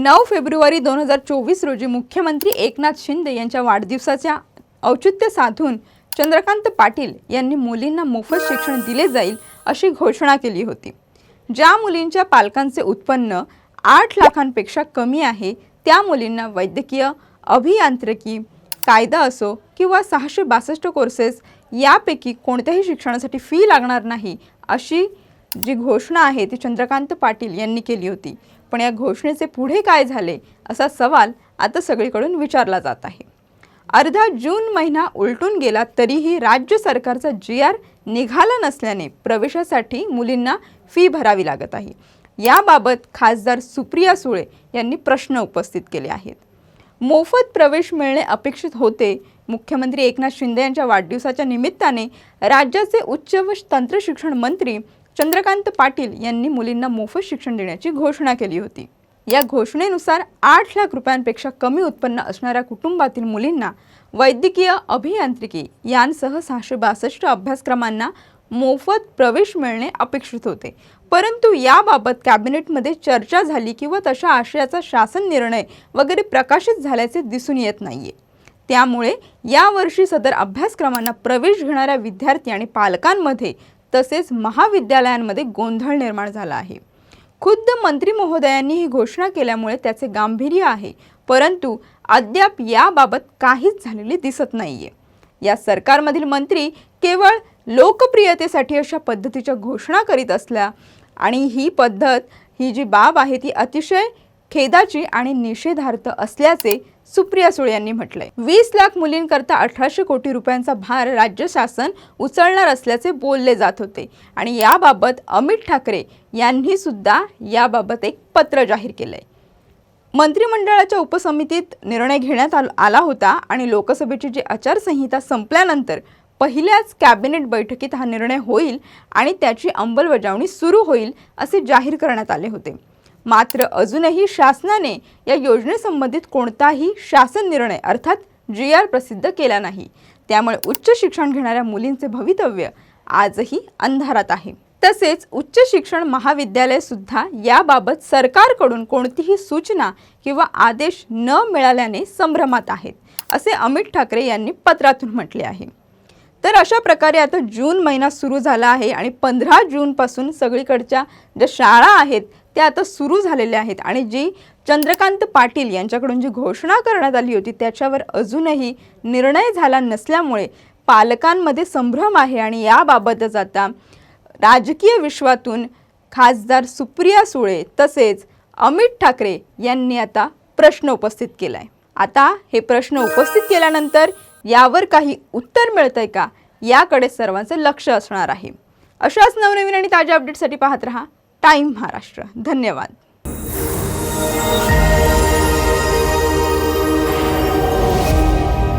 नऊ फेब्रुवारी दोन हजार चोवीस रोजी मुख्यमंत्री एकनाथ शिंदे यांच्या वाढदिवसाच्या औचित्य साधून चंद्रकांत पाटील यांनी मुलींना मोफत शिक्षण दिले जाईल अशी घोषणा केली होती. ज्या मुलींच्या पालकांचे उत्पन्न आठ लाखांपेक्षा कमी आहे त्या मुलींना वैद्यकीय अभियांत्रिकी कायदा असो किंवा सहाशे बासष्ट कोर्सेस यापैकी कोणत्याही शिक्षणासाठी फी लागणार नाही अशी जी घोषणा आहे ती चंद्रकांत पाटील यांनी केली होती. पण या घोषणेचे पुढे काय झाले असा सवाल आता सगळीकडून विचारला जात आहे. अर्धा जून महिना उलटून गेला तरीही राज्य सरकारचा जी आर निघाला नसल्याने प्रवेशासाठी मुलींना फी भरावी लागत आहे. याबाबत खासदार सुप्रिया सुळे यांनी प्रश्न उपस्थित केले आहेत. मोफत प्रवेश मिळणे अपेक्षित होते. मुख्यमंत्री एकनाथ शिंदे यांच्या वाढदिवसाच्या निमित्ताने राज्याचे उच्च व तंत्रशिक्षण मंत्री चंद्रकांत पाटील यांनी मुलींना मोफत शिक्षण देण्याची घोषणा केली होती. या घोषणेनुसार आठ लाख रुपयांपेक्षा कमी उत्पन्न असणाऱ्या कुटुंबातील मुलींना वैद्यकीय अभियांत्रिकी यांसह सहाशे बासष्ट अभ्यासक्रमांना मोफत प्रवेश मिळणे अपेक्षित होते. परंतु याबाबत कॅबिनेटमध्ये चर्चा झाली किंवा तशा आशयाचा शासन निर्णय वगैरे प्रकाशित झाल्याचे दिसून येत नाहीये. त्यामुळे यावर्षी सदर अभ्यासक्रमांना प्रवेश घेणाऱ्या विद्यार्थी आणि पालकांमध्ये तसेच महाविद्यालयांमध्ये गोंधळ निर्माण झाला आहे. खुद्द मंत्री महोदयांनी ही घोषणा केल्यामुळे त्याचे गांभीर्य आहे परंतु अद्याप याबाबत काहीच झालेले दिसत नाहीये. या सरकारमधील मंत्री केवळ लोकप्रियतेसाठी अशा पद्धतीच्या घोषणा करीत असल्या आणि ही पद्धत ही जी बाब आहे ती अतिशय खेदाची आणि निषेधार्थ असल्याचे सुप्रिया सुळे यांनी म्हटलंय. वीस लाख मुलींकरता अठराशे कोटी रुपयांचा भार राज्य शासन उचलणार असल्याचे बोलले जात होते. आणि याबाबत अमित ठाकरे यांनी सुद्धा याबाबत एक पत्र जाहीर केलंय. मंत्रिमंडळाच्या उपसमितीत निर्णय घेण्यात आला होता आणि लोकसभेची जी आचारसंहिता संपल्यानंतर पहिल्याच कॅबिनेट बैठकीत हा निर्णय होईल आणि त्याची अंमलबजावणी सुरू होईल असे जाहीर करण्यात आले होते. मात्र अजूनही शासनाने या योजनेसंबंधित कोणताही शासन निर्णय अर्थात जी आर प्रसिद्ध केला नाही. त्यामुळे उच्च शिक्षण घेणाऱ्या मुलींचे भवितव्य आजही अंधारात आहे. तसेच उच्च शिक्षण महाविद्यालय सुद्धा याबाबत सरकारकडून कोणतीही सूचना किंवा आदेश न मिळाल्याने संभ्रमात आहेत असे अमित ठाकरे यांनी पत्रातून म्हटले आहे. तर अशा प्रकारे आता जून महिना सुरू झाला आहे आणि पंधरा जूनपासून सगळीकडच्या ज्या शाळा आहेत त्या आता सुरू झालेल्या आहेत. आणि जी चंद्रकांत पाटील यांच्याकडून जी घोषणा करण्यात आली होती त्याच्यावर अजूनही निर्णय झाला नसल्यामुळे पालकांमध्ये संभ्रम आहे. आणि याबाबतच आता राजकीय विश्वातून खासदार सुप्रिया सुळे तसेच अमित ठाकरे यांनी आता प्रश्न उपस्थित केला आहे आता हे प्रश्न उपस्थित केल्यानंतर यावर काही उत्तर मिळतंय का? याकडे सर्वांचं लक्ष असणार आहे. अशाच नवनवीन आणि ताज्या अपडेटसाठी पाहत रहा. टाईम महाराष्ट्र. धन्यवाद.